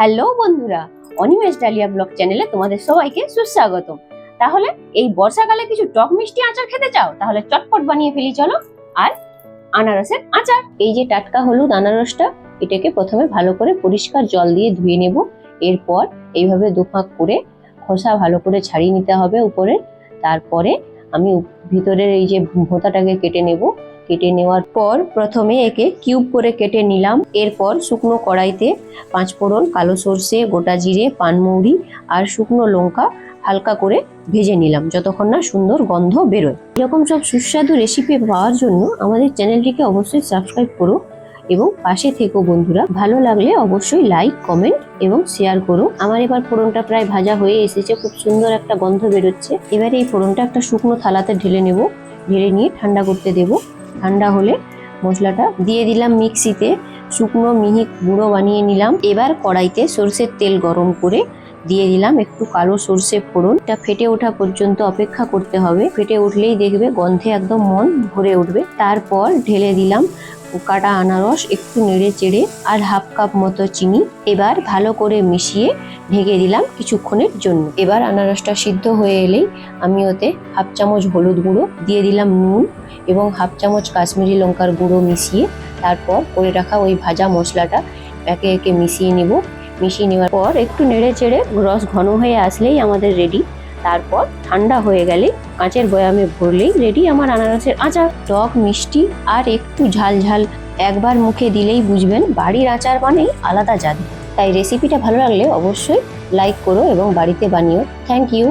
Hello বন্ধুরা, Animesh dahlia blog চ্যানেলে তোমাদের সবাইকে সুস্বাগতম। তাহলে এই বর্ষাকালে কিছু টক মিষ্টি আচার খেতে চাও? তাহলে চটপট বানিয়ে ফেলি, চলো। আর আনারসের আচার। এই যে টাটকা হলুদ আনারসটা, এটাকে প্রথমে ভালো করে পরিষ্কার জল দিয়ে ধুয়ে নেব। এরপর এইভাবে দুফাঁক করে খোসা ভালো করে ছাড়িয়ে নিতে হবে উপরে। তারপরে আমি ভিতরের এই যে ভোঁতাটাকে কেটে নেব। কেটে নেওয়ার পর প্রথমে একে কিউব করে কেটে নিলাম। এরপর শুকনো কড়াইতে পাঁচ ফোড়ন কালো সর্ষে, গোটা জিরে পানমৌরি আর শুকনো লঙ্কা হালকা করে ভেজে নিলাম যতক্ষণ না সুন্দর গন্ধ বেরোয়। এরকম সব সুস্বাদু রেসিপি পাওয়ার জন্য আমাদের চ্যানেলটিকে অবশ্যই সাবস্ক্রাইব করো এবং পাশে থেকো বন্ধুরা। ভালো লাগলে অবশ্যই লাইক কমেন্ট এবং শেয়ার করো। আমার এবার ফোড়নটা প্রায় ভাজা হয়ে এসেছে, খুব সুন্দর একটা গন্ধ বেরোচ্ছে। এবারে এই ফোড়নটা একটা শুকনো থালাতে ঢেলে নেব। ঢেলে নিয়ে ঠান্ডা করতে দেব। ঠান্ডা হলে মশলাটা দিয়ে দিলাম মিক্সিতে। শুকনো, মিহি, গুঁড়ো বানিয়ে নিলাম। এবার কড়াইতে সর্ষের তেল গরম করে দিয়ে দিলাম একটু কালো সর্ষে ফোড়ন। এটা ফেটে ওঠা পর্যন্ত অপেক্ষা করতে হবে। ফেটে উঠলেই দেখবে গন্ধে একদম মন ভরে উঠবে। তারপর ঢেলে দিলাম কাটা আনারস একটু নেড়ে চেড়ে আর হাফ কাপ মতো চিনি এবার ভালো করে মিশিয়ে ঢেকে দিলাম কিছুক্ষণের জন্য। এবার আনারসটা সিদ্ধ হয়ে এলেই আমি ওতে হাফ চামচ হলুদ গুঁড়ো, দিয়ে দিলাম নুন এবং হাফ চামচ কাশ্মীরি লঙ্কার গুঁড়ো মিশিয়ে তারপর করে রাখা ওই ভাজা মশলাটা একে একে মিশিয়ে নেব। মিশিয়ে নেওয়ার পর একটু নেড়ে চেড়ে রস ঘন হয়ে আসলেই আমাদের রেডি তারপর ঠান্ডা হয়ে গেলে কাঁচের বয়ামে ভরলেই রেডি আমার আনারসের আচার। টক, মিষ্টি আর একটু ঝাল ঝাল একবার মুখে দিলেই বুঝবেন বাড়ির আচার মানেই আলাদা জাদু তাই রেসিপিটা ভালো লাগলে অবশ্যই লাইক করো এবং বাড়িতে বানিও। Thank you